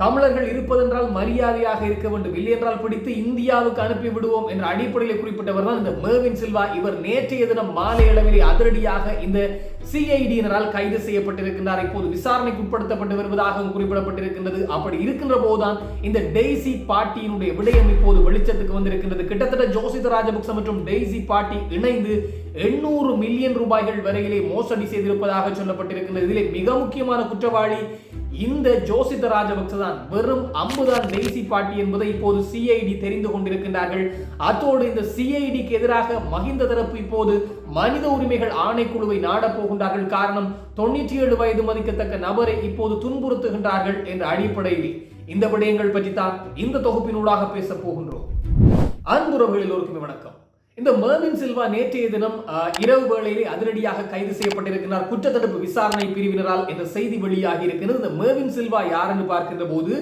தமிழர்கள் இருப்பதென்றால் மரியாதையாக இருக்க வேண்டும். இல்லை என்றால் பிடித்து இந்தியாவுக்கு அனுப்பி விடுவோம் என்ற அடிப்படையில் குறிப்பிட்டவர் தான் இந்த மேர்வின் சில்வா இவர் நேற்றைய தினம் மாலை அளவிலே அதிரடியாக இந்த சிஐடியினரால் கைது செய்யப்பட்டிருக்கின்றார். இப்போது விசாரணைக்கு உட்படுத்தப்பட்டு வருவதாகவும் குறிப்பிடப்பட்டிருக்கின்றது. அப்படி இருக்கின்ற போதுதான் இந்த டெய்சி பாட்டியினுடைய விடயம் இப்போது வெளிச்சத்துக்கு வந்திருக்கின்றது. கிட்டத்தட்ட ஜோசித ராஜபக்ச மற்றும் டெய்சி பாட்டி இணைந்து எண்ணூறு மில்லியன் ரூபாய்கள் வரையிலே மோசடி செய்திருப்பதாக சொல்லப்பட்டிருக்கின்றது. இதிலே மிக முக்கியமான குற்றவாளி இந்த ஜோசித ராஜபக்ச தான் வெறும் அம்புதான் டெய்சி பாட்டி என்பதை இப்போது சிஐடி தெரிந்து கொண்டிருக்கின்றார்கள். அத்தோடு இந்த சிஐடிக்கு எதிராக மஹிந்த தரப்பு இப்போது மனித உரிமைகள் ஆணைக்குழுவை நாடப் போகின்றார்கள். காரணம் தொண்ணூற்றி ஏழு வயது மதிக்கத்தக்க நபரை இப்போது துன்புறுத்துகின்றார்கள் என்ற அடிப்படையில். இந்த விடயங்கள் பற்றி தான் இந்த தொகுப்பினூடாக பேசப் போகின்றோம். அன்புறவுகள் எல்லோருக்குமே வணக்கம். இந்த மர்வின் சில்வா நேற்றைய தினம் இரவு வேளையிலே அதிரடியாக கைது செய்யப்பட்டிருக்கிறார் குற்றத்தடுப்பு விசாரணை பிரிவினரால் என்ற செய்தி வெளியாகி இருக்கிறது. இந்த மர்வின் சில்வா யார் என்று பார்க்கின்ற போது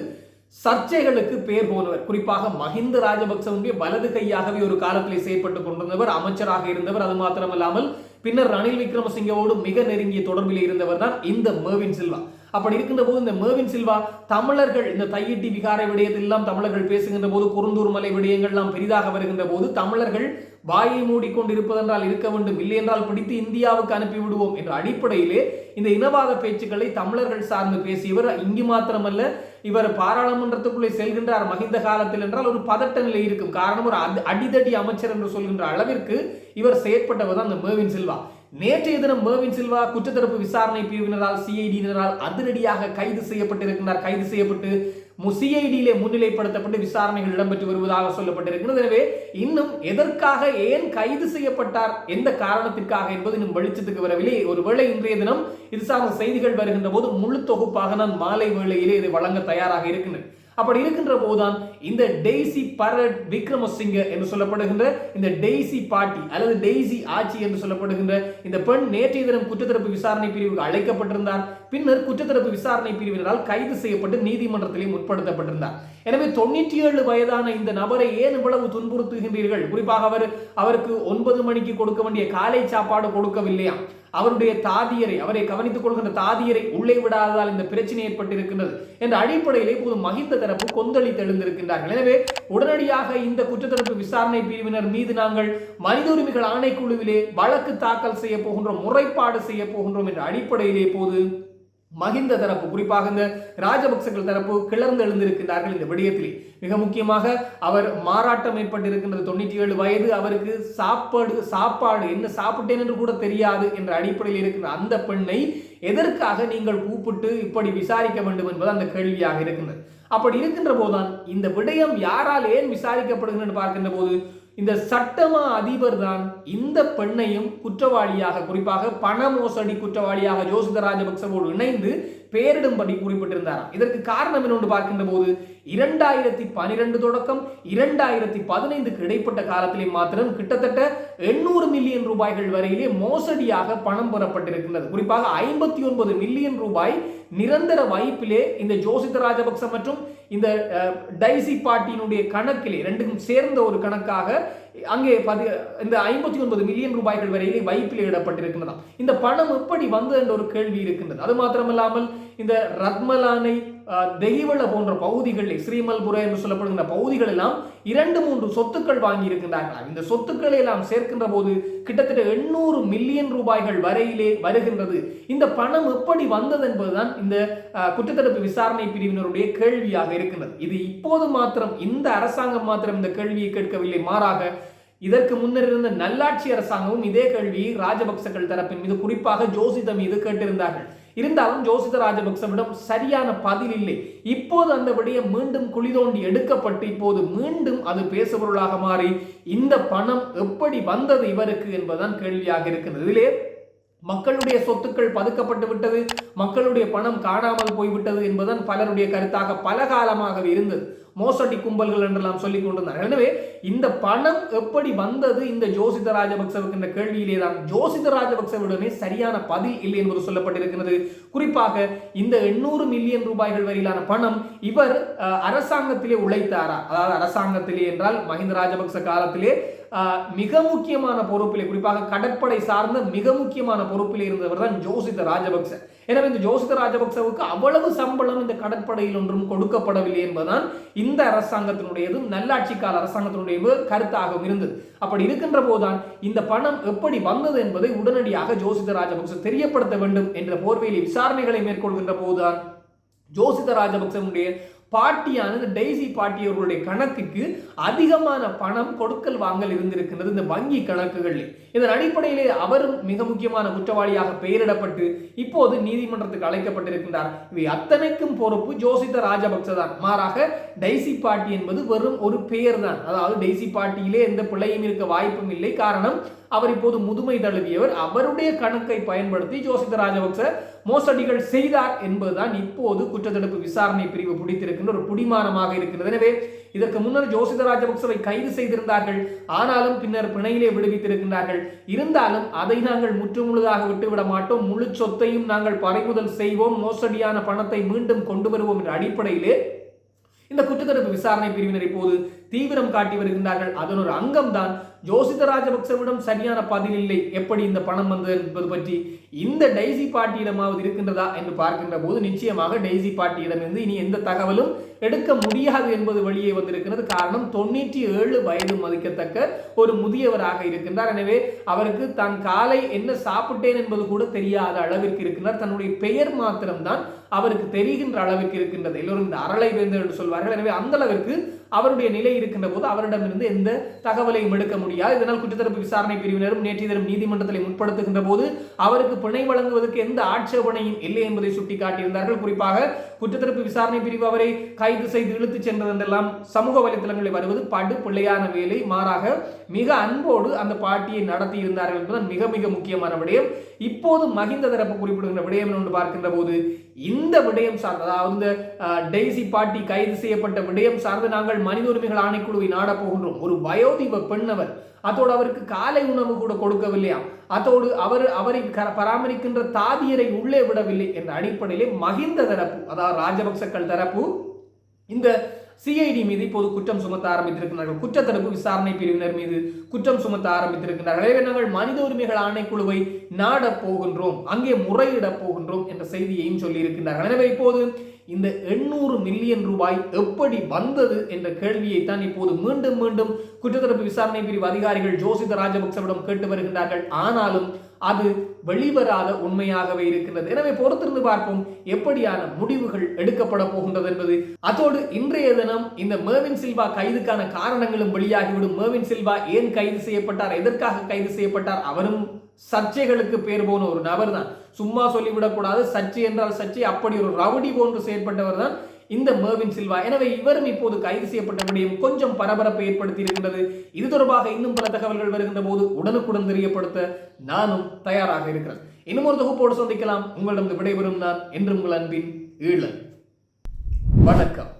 சர்ச்சைகளுக்கு பேர் போனவர் குறிப்பாக மஹிந்த ராஜபக்சவுடைய வலது கையாகவே ஒரு காலத்திலே செயற்பட்டுக் கொண்டிருந்தவர் அமைச்சராக இருந்தவர் அது மாத்திரமல்லாமல் பின்னர் ரணில் விக்ரமசிங்கவோடு மிக நெருங்கிய தொடர்பில் இருந்தவர் தான் இந்த மேவின் சில்வா. அப்படி இருக்கின்ற போது இந்த மேவின் சில்வா தமிழர்கள் இந்த தையிட்டி விகார விடயத்தில் எல்லாம் தமிழர்கள் பேசுகின்ற போது குறுந்தூர் மலை விடயங்கள்லாம் பெரிதாக வருகின்ற போது தமிழர்கள் வாயை மூடிக்கொண்டிருப்பதென்றால் இருக்க வேண்டும். இல்லை என்றால் பிடித்து இந்தியாவுக்கு அனுப்பிவிடுவோம் என்ற அடிப்படையிலே இந்த இனவாத பேச்சுக்களை தமிழர்கள் சார்ந்து பேசியவர் இங்கு மாத்திரமல்ல இவர் பாராளுமன்றத்துக்குள்ளே செல்கின்றார் மகிந்த காலத்தில் என்றால் ஒரு பதட்ட நிலை இருக்கும். காரணம் ஒரு அடிதடி அமைச்சர் என்று சொல்கின்ற அளவிற்கு இவர் செயற்பட்டவர் தான் அந்த மேவின் சில்வா. நேற்றைய தினம் மேவின் சில்வா குற்றத்தடுப்பு விசாரணை பிரிவினரால் சிஐடியினரால் அதிரடியாக கைது செய்யப்பட்டிருக்கிறார் கைது செய்யப்பட்டு சிஐடியிலே முன்னிலைப்படுத்தப்பட்டு விசாரணைகள் இடம்பெற்று வருவதாக சொல்லப்பட்டிருக்கிறது. எனவே இன்னும் எதற்காக ஏன் கைது செய்யப்பட்டார்? எந்த காரணத்திற்காக என்பது இன்னும் வெளிச்சத்துக்கு வரவில்லை. ஒருவேளை இன்றைய தினம் இது சார்ந்த செய்திகள் வருகின்ற போது முழு தொகுப்பாக நான் மாலை வேளையிலே இதை வழங்க தயாராக இருக்கின்றேன். அப்படி இருக்கின்ற போதுதான் இந்த டெய்சி பரட் விக்ரமசிங்க என்று சொல்லப்படுகின்ற இந்த டெய்சி பாட்டி அல்லது டெய்சி ஆட்சி என்று சொல்லப்படுகின்ற இந்த பெண் நேற்றைய தினம் குற்றத்தரப்பு விசாரணை பிரிவுக்கு அழைக்கப்பட்டிருந்தார். பின்னர் குற்றத்தரப்பு விசாரணை பிரிவினரால் கைது செய்யப்பட்டு நீதிமன்றத்திலே முற்படுத்தப்பட்டிருந்தார். எனவே தொண்ணூற்றி ஏழு வயதான இந்த நபரை ஏன் இவ்வளவு துன்புறுத்துகின்றீர்கள்? குறிப்பாக அவர் அவருக்கு ஒன்பது மணிக்கு கொடுக்க வேண்டிய காலை சாப்பாடு கொடுக்கவில்லையா? அவருடைய தாதியரை அவரை கவனித்துக் கொள்கின்ற தாதியரை உள்ளே விடாததால் இந்த பிரச்சனை ஏற்பட்டிருக்கின்றது என்ற அடிப்படையிலே இப்போது மகிந்த தரப்பு கொந்தளித்து எழுந்திருக்கின்றார்கள். எனவே உடனடியாக இந்த குற்றத்தடுப்பு விசாரணை பிரிவினர் மீது நாங்கள் மனித உரிமைகள் ஆணைக்குழுவிலே வழக்கு தாக்கல் செய்ய போகின்றோம் முறைப்பாடு செய்ய போகின்றோம் என்ற அடிப்படையிலே போது மகிந்த தரப்பு. குறிப்பாக இந்த ராஜபக்சர்கள் தரப்பு கிளர்ந்து எழுந்திருக்கின்றார்கள் இந்த விடயத்திலே. மிக முக்கியமாக அவர் மாறாட்டம் ஏற்பட்டிருக்கின்றது. தொண்ணூற்றி ஏழு வயது அவருக்கு சாப்பாடு சாப்பாடு என்ன சாப்பிட்டேன் என்று கூட தெரியாது என்ற அடிப்படையில் இருக்கின்ற அந்த பெண்ணை எதற்காக நீங்கள் கூப்பிட்டு இப்படி விசாரிக்க வேண்டும் என்பது அந்த கேள்வியாக இருக்கின்றது. அப்படி இருக்கின்ற போதுதான் இந்த விடயம் யாரால் ஏன் விசாரிக்கப்படுகிறது பார்க்கின்ற போது இந்த சட்டமா அதிபர் தான் இந்த பெண்ணையும் குற்றவாளியாக குறிப்பாக பண மோசடி குற்றவாளியாக ஜோசித ராஜபக்சவோடு இணைந்து பெயரிடும்படி குறிப்பிட்டிருந்தாராம். இதற்கு காரணம் என்னொன்று பார்க்கின்ற போது இரண்டாயிரத்தி பனிரெண்டு தொடக்கம் இரண்டாயிரத்தி பதினைந்துக்கு இடைப்பட்ட காலத்திலே மாத்திரம் கிட்டத்தட்ட எண்ணூறு மில்லியன் ரூபாய்கள் வரையிலே மோசடியாக பணம் பெறப்பட்டிருக்கின்றது. குறிப்பாக ஐம்பத்தி ஒன்பது மில்லியன் ரூபாய் நிரந்தர வைப்பிலே இந்த ஜோசித ராஜபக்ச மற்றும் இந்த டைசி பாட்டியினுடைய கணக்கிலே ரெண்டுக்கும் சேர்ந்த ஒரு கணக்காக அங்கே பதி இந்த ஐம்பத்தி ஒன்பது மில்லியன் ரூபாய்கள் வரையிலே வைப்பில் இடப்பட்டிருக்கின்றதாம். இந்த பணம் எப்படி வந்தது என்ற ஒரு கேள்வி இருக்கின்றது. அது மாத்திரமல்லாமல் இந்த ரத்மலானை தெய்வள போன்ற பகுதிகளில் ஸ்ரீமல்புர என்று சொல்லப்படுகின்ற பகுதிகள் எல்லாம் இரண்டு மூன்று சொத்துக்கள் வாங்கி இருக்கின்றார்களாம் இந்த சொத்துக்களை எல்லாம் சேர்க்கின்ற போது கிட்டத்தட்ட எண்ணூறு மில்லியன் ரூபாய்கள் வரையிலே வருகின்றது. இந்த பணம் எப்படி வந்தது என்பதுதான் இந்த குற்றத்தடுப்பு விசாரணை பிரிவினருடைய கேள்வியாக இருக்கின்றது. இது இப்போது மாத்திரம் இந்த அரசாங்கம் மாத்திரம் இந்த கேள்வியை கேட்கவில்லை. மாறாக இதற்கு முன்னர் இருந்த நல்லாட்சி அரசாங்கமும் இதே கேள்வியை ராஜபக்சக்கள் தரப்பின் மீது குறிப்பாக ஜோசித மீது கேட்டிருந்தார்கள். இருந்தாலும் ஜோசித ராஜபக்சவிடம் சரியான பதில் இல்லை இப்போது அந்த விடயம் மீண்டும் குழி தோண்டி எடுக்கப்பட்டு இப்போது மீண்டும் அது பேசுபொருளாக மாறி இந்த பணம் எப்படி வந்தது இவருக்கு என்பதுதான் கேள்வியாக இருக்கிறது இதிலே மக்களுடைய சொத்துக்கள் பதுக்கப்பட்டு விட்டது மக்களுடைய பணம் காணாமல் போய்விட்டது என்பதுதான் பலருடைய கருத்தாக பல காலமாகவே இருந்தது. மோசடி கும்பல்கள் என்றெல்லாம் சொல்லிக் கொண்டிருந்தார். எனவே இந்த பணம் எப்படி வந்தது? இந்த ஜோசித ராஜபக்சவுக்கு என்ற கேள்வியிலே தான் ஜோசித ராஜபக்சவுடனே சரியான பதில் இல்லை என்பது சொல்லப்பட்டிருக்கிறது. குறிப்பாக இந்த எண்ணூறு மில்லியன் ரூபாய்கள் வரையிலான பணம் இவர் அரசாங்கத்திலே உழைத்தாரா? அதாவது அரசாங்கத்திலே என்றால் மஹிந்த ராஜபக்ச காலத்திலே மிக முக்கியமான பொறுப்பிலே குறிப்பாக கடற்படை சார்ந்த மிக முக்கியமான பொறுப்பிலே இருந்தவர் தான் ஜோசித ராஜபக்ச. எனவே இந்த ஜோசித ராஜபக்சவுக்கு அவ்வளவு சம்பளம் இந்த கடற்படையில் ஒன்றும் கொடுக்கப்படவில்லை என்பதுதான் இந்த அரசாங்கத்தினுடையதும் நல்லாட்சி கால அரசாங்கத்தினுடைய கருத்தாகவும் இருந்தது. அப்படி இருக்கின்ற போதுதான் இந்த பணம் எப்படி வந்தது என்பதை உடனடியாக ஜோசித ராஜபக்ச தெரியப்படுத்த வேண்டும் என்ற போர்வையில் விசாரணைகளை மேற்கொள்கின்ற போதுதான் ஜோசித ராஜபக்சனுடைய பாட்டியானது டெய்ஸி பாட்டி அவர்களுடைய கணக்குக்கு அதிகமான பணம் கொடுக்கல் வாங்கல் இருந்திருக்கின்றது இந்த வங்கி கணக்குகளில். இதன் அடிப்படையிலே அவரும் மிக முக்கியமான குற்றவாளியாக பெயரிடப்பட்டு இப்போது நீதிமன்றத்துக்கு அழைக்கப்பட்டிருக்கின்றார். இவை அத்தனைக்கும் பொறுப்பு ஜோசித ராஜபக்ச தான் மாறாக டைசி பாட்டி என்பது வெறும் ஒரு பெயர் தான் அதாவது டெய்சி பாட்டியிலே எந்த பிள்ளையும் இருக்க வாய்ப்பும் இல்லை. காரணம் அவர் இப்போது முதுமை தழுவியவர். அவருடைய கணக்கை பயன்படுத்தி ஜோசித ராஜபக்ச மோசடிகள் செய்தார் என்பதுதான் இப்போது குற்றத்தடுப்பு விசாரணை பிரிவு பிடித்திருக்கின்ற ஒரு புடிமானமாக இருக்கிறது எனவே இதற்கு முன்னர் ஜோசித ராஜபக்சவை கைது செய்திருந்தார்கள். ஆனாலும் பின்னர் பிணையிலே விடுவித்திருக்கின்றார்கள். இருந்தாலும் அதை நாங்கள் முற்றுமுழுதாக விட்டுவிட மாட்டோம். முழு சொத்தையும் நாங்கள் பறிமுதல் செய்வோம். மோசடியான பணத்தை மீண்டும் கொண்டு வருவோம் என்ற அடிப்படையிலே இந்த குற்றத்தடுப்பு விசாரணை பிரிவினர் இப்போது தீவிரம் காட்டி வருகின்றார்கள். அதன் ஒரு அங்கம் தான் ஜோசித ராஜபக்சவிடம் சரியான பதில் இல்லை. எப்படி இந்த பணம் வந்தது என்பது பற்றி இந்த டைசி பாட்டியிடமாவது இருக்கின்றதா என்று பார்க்கின்ற போது நிச்சயமாக டைசி பாட்டியிடமிருந்து இனி எந்த தகவலும் எடுக்க முடியாது என்பது வெளியே வந்திருக்கிறது. காரணம் தொண்ணூற்றி ஏழு வயது மதிக்கத்தக்க ஒரு முதியவராக இருக்கின்றார். எனவே அவருக்கு தான் காலை என்ன சாப்பிட்டேன் என்பது கூட தெரியாத அளவிற்கு இருக்கின்றார். தன்னுடைய பெயர் மாத்திரம்தான் அவருக்கு தெரிகின்ற அளவிற்கு இருக்கின்றது. எல்லோரும் இந்த அரளை வேந்தர் என்று சொல்வார்கள். எனவே அந்த அளவிற்கு அவருடைய நிலை இருக்கின்ற போது அவரிடமிருந்து எந்த தகவலையும் எடுக்க முடியாது. இதனால் குற்றத்தரப்பு விசாரணை பிரிவினரும் நேற்றைய தினம் நீதிமன்றத்தில் முற்படுத்துகின்ற போது அவருக்கு பிணை வழங்குவதற்கு எந்த ஆட்சேபனையும் இல்லை என்பதை சுட்டிக்காட்டியிருந்தார்கள். குறிப்பாக குற்றத்தரப்பு விசாரணை பிரிவு அவரை கைது செய்து இழுத்துச் சென்றதெல்லாம் சமூக வலைத்தளங்களில் வருவது படு பிள்ளையான வேலை. மாறாக மிக அன்போடு அந்த பாட்டியை நடத்தி இருந்தார்கள் என்பதுதான் மிக மிக முக்கியமான விடயம். இப்போது மகிந்த தரப்பு குறிப்பிடுகின்ற விடயம் என்று பார்க்கின்ற போது இந்த விடயம் சார்ந்த அதாவது இந்த டெய்சி பாட்டி கைது செய்யப்பட்ட விடயம் சார்ந்து நாங்கள் மனித உரிமைகள் ஆணைக்குழுவை நாடப் போகின்றோம். ஒரு வயோதிப பெண்ணவர் அதோடு அவருக்கு காலை உணவு கூட கொடுக்கவில்லையா அதோடு அவர் அவரை பராமரிக்கின்ற தாதியரை உள்ளே விடவில்லை என்ற அடிப்படையிலே மகிந்த தரப்பு அதாவது ராஜபக்சக்கள் தரப்பு இந்த சிஐடி மீது இப்போது குற்றம் சுமத்த ஆரம்பித்திருக்கிறார்கள் குற்றத்தடுப்பு விசாரணை பிரிவினர் மீது குற்றம் சுமத்த ஆரம்பித்திருக்கிறார்கள் எனவே நாங்கள் மனித உரிமைகள் ஆணைக்குழுவை நாடப் போகின்றோம் அங்கே முறையிடப் போகின்றோம் என்ற செய்தியையும் சொல்லியிருக்கிறார்கள் எனவே இப்போது இந்த எண்ணூறு மில்லியன் ரூபாய் எப்படி வந்தது என்ற கேள்வியை தான் இப்போது மீண்டும் மீண்டும் குற்றத்தரப்பு விசாரணை பிரிவு அதிகாரிகள் ஜோசித ராஜபக்சவிடம் கேட்டு வருகின்றார்கள். ஆனாலும் அது வெளிவராத உண்மையாகவே இருக்கின்றது. எனவே பொறுத்திருந்து பார்ப்போம் எப்படியான முடிவுகள் எடுக்கப்பட போகின்றது என்பது. அதோடு இன்றைய தினம் இந்த மேவின் சில்வா கைதுக்கான காரணங்களும் வெளியாகிவிடும். மேவின் சில்வா ஏன் கைது செய்யப்பட்டார்? எதற்காக கைது செய்யப்பட்டார்? அவரும் சர்ச்சைகளுக்கு பேர் போன ஒரு நபர் தான் சும்மா சொல்லிவிடக்கூடாது. சர்ச்சை என்றால் சர்ச்சை. அப்படி ஒரு ரவுடி போன்று செயற்பட்டவர் தான் இந்த மேவின் சில்வா எனவே இவரும் இப்போது கைது செய்யப்பட்டபடியும் கொஞ்சம் பரபரப்பை ஏற்படுத்தி இருக்கின்றது இது தொடர்பாக இன்னும் பல தகவல்கள் வருகின்ற போது உடனுக்குடன் தெரியப்படுத்த நானும் தயாராக இருக்கிறேன். இன்னும் ஒரு தொகுப்போடு சந்திக்கலாம். உங்களிடம் விடைபெறும் நான் என்று உங்கள் அன்பின் ஈழன். வணக்கம்.